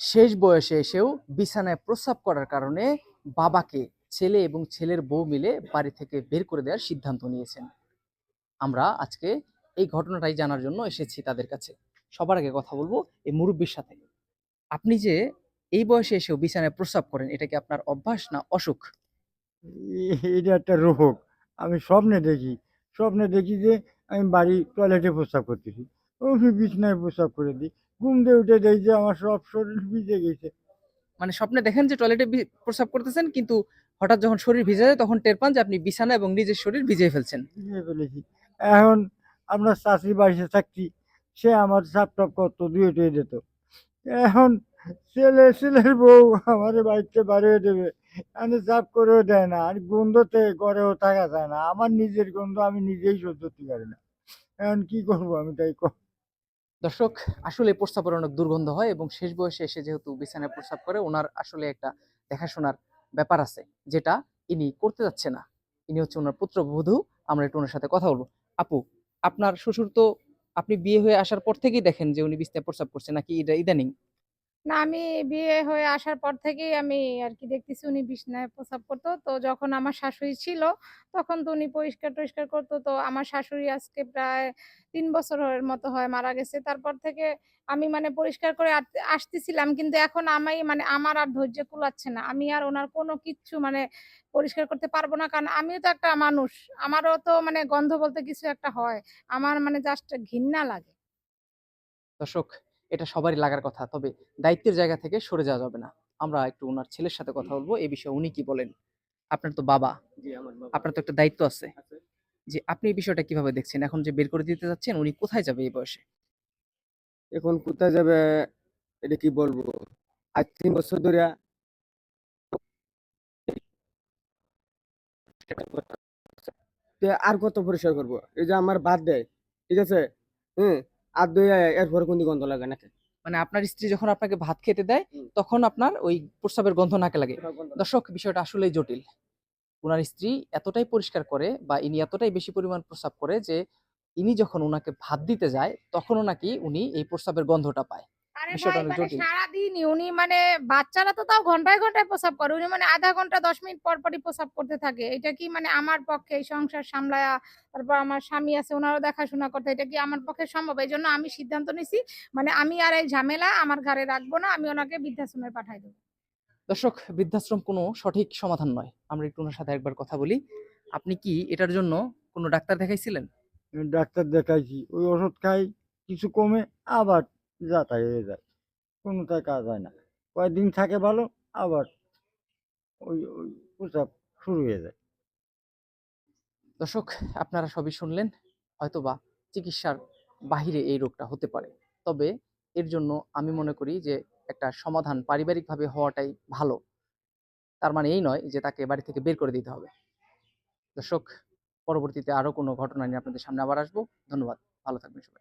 শেষ বয়সে এসেও বিছানায় প্রস্রাব করার কারণে বাবাকে ছেলে এবং ছেলের বউ মিলে বাড়ি থেকে বের করে দেওয়ার সিদ্ধান্ত নিয়েছেন। আমরা আজকে এই ঘটনাটাই জানার জন্য এসেছি তাদের কাছে। সবার আগে কথা বলব এই মুরব্বীর সাথে। আপনি যে এই বয়সে এসেও বিছানায় প্রস্রাব করেন, এটা কি আপনার অভ্যাস না অসুখ? এটা একটা রোগ। আমি স্বপ্নে দেখি। স্বপ্নে দেখি যে আমি বাড়ি টয়লেটে প্রস্রাব করতেছি। আমি বিছনায় প্রস্রাব করে দিই। ঘুম দিয়ে উঠে দেখি যে আমার সব শরীর ভিজে গেছে। মানে স্বপ্নে দেখেন যে টয়লেটে প্রস্রাব করতেছেন কিন্তু হঠাৎ যখন শরীর ভিজে যায় তখন টের পান যে আপনি বিছানা এবং নিজের শরীর ভিজিয়ে ফেলছেন। ভিজে ফেলেছি। এখন আপনার চাষি বাড়িতে থাকছি সে আমার সাপ টাপ করতো দিয়ে টুয়ে দিত। এখন ছেলে ছেলের বউ আমার বাড়িতে বাড়িয়ে দেবে। আমি চাপ করেও দেয় না আর গন্ধতে ঘরেও থাকা যায় না। আমার নিজের গন্ধ আমি নিজেই সহ্য করতে পারি না। এখন কি করব আমি তাই দর্শক, আসলে প্রস্রাবের অনেক দুর্গন্ধ হয় এবং শেষ বয়সে এসে যেহেতু বিছানায় প্রস্রাব করে, ওনার আসলে একটা দেখাশোনার ব্যাপার আছে, যেটা ইনি করতে যাচ্ছে না। ইনি হচ্ছে ওনার পুত্রবধূ আমরা একটু ওনার সাথে কথা বলব। আপু, আপনার শ্বশুর তো আপনি বিয়ে হয়ে আসার পর থেকেই দেখেন যে উনি বিছানায় প্রস্রাব করছে, নাকি এটা ইদানিং? না, আমি বিয়ে হয়ে আসার পর থেকেই আমি আর কি দেখতেছি উনি বিছনায় প্রস্রাব করতো। তো যখন আমার শাশুড়ি ছিল, তখন তো উনি পরিষ্কার টরিষ্কার করতো। তো আমার শাশুড়ি আজকে প্রায় তিন বছরের মতো হয় মারা গেছে। তারপর থেকে আমি মানে পরিষ্কার করে আসতেছিলাম। কিন্তু এখন আমি মানে আমার আর ধৈর্য কুলাচ্ছে না। আমি আর ওনার কোনো কিচ্ছু মানে পরিষ্কার করতে পারব না। কারণ আমিও তো একটা মানুষ। আমারও তো মানে গন্ধ বলতে কিছু একটা হয়। আমার মানে জাস্ট ঘৃণা লাগে। দর্শক এটা সবারই লাগার কথা। তবে দায়িত্বের জায়গা থেকে সরে যাওয়া যাবে না। আমরা একটু ওনার ছেলের সাথে কথা বলব। এই বিষয়ে উনি কি বলেন? আপনার তো বাবা। আপনার তো একটা দায়িত্ব আছে। যে আপনি এই বিষয়টা কীভাবে দেখছেন? এখন যে বের করে দিতে যাচ্ছেন উনি কোথায় যাবে এই বয়সে? এখন কোথায় যাবে এটা কি বলব? আজ তিন বছর ধরে আর কত পরিষ্কার করব? এই যে আমার বাদ দেয়। ঠিক আছে? হ্যাঁ আর দুই এরপরে কোন গন্ধ লাগে নাকি? মানে আপনার স্ত্রী যখন আপনাকে ভাত খেতে দেয় তখন আপনার ওই প্রস্রাবের গন্ধ নাকে লাগে। দর্শক বিষয়টা আসলেই জটিল। ওনার স্ত্রী এতটাই পরিষ্কার করে বা ইনি এতটাই বেশি পরিমাণ প্রস্রাব করে যে ইনি যখন ওনাকে ভাত দিতে যায় তখনও নাকি উনি এই প্রস্রাবের গন্ধটা পায়। আরে ভাই মানে উনি মানে বাচ্চারা তো তাও ঘন্টায় ঘন্টায় প্রসাব করে। উনি মানে আধা ঘণ্টা দশ মিনিট পর পরই প্রসাব করতে থাকে। এটা কি মানে আমার পক্ষে এই সংসার সামলায়া তারপর আমার স্বামী আছে ওনারও দেখাশোনা করতে এটা কি আমার পক্ষে সম্ভব? এই জন্য আমি সিদ্ধান্ত নিছি মানে আমি আর এই ঝামেলা আমার ঘরে রাখব না আমি ওনাকে বৃদ্ধাশ্রমে পাঠাই দেবো। দর্শক বৃদ্ধাশ্রম কোনো সঠিক সমাধান নয়। আমরা একটু ওনার সাথে একবার কথা বলি। আপনি কি এটার জন্য কোনো ডাক্তার দেখাইছিলেন? ডাক্তার দেখাইছি। ওই ওষুধ খাই কিছু কমে আবার যাতাই হয়ে যায়। কোনোটাই কাজ হয় না। কয়েকদিন থাকে ভালো, আবার ওই ওই প্রসাব শুরু হয়ে যায়। দর্শক, আপনারা সবই শুনলেন, হয়তোবা চিকিৎসার বাহিরে এই রোগটা হতে পারে। তবে এর জন্য আমি মনে করি যে, একটা সমাধান পারিবারিকভাবে হওয়াটাই ভালো। তার মানে এই নয় যে, তাকে বাড়ি থেকে বের করে দিতে হবে। দর্শক, পরবর্তীতে আরও কোনো ঘটনা নিয়ে আপনাদের সামনে আবার আসব। ধন্যবাদ। ভালো থাকবেন সবাই।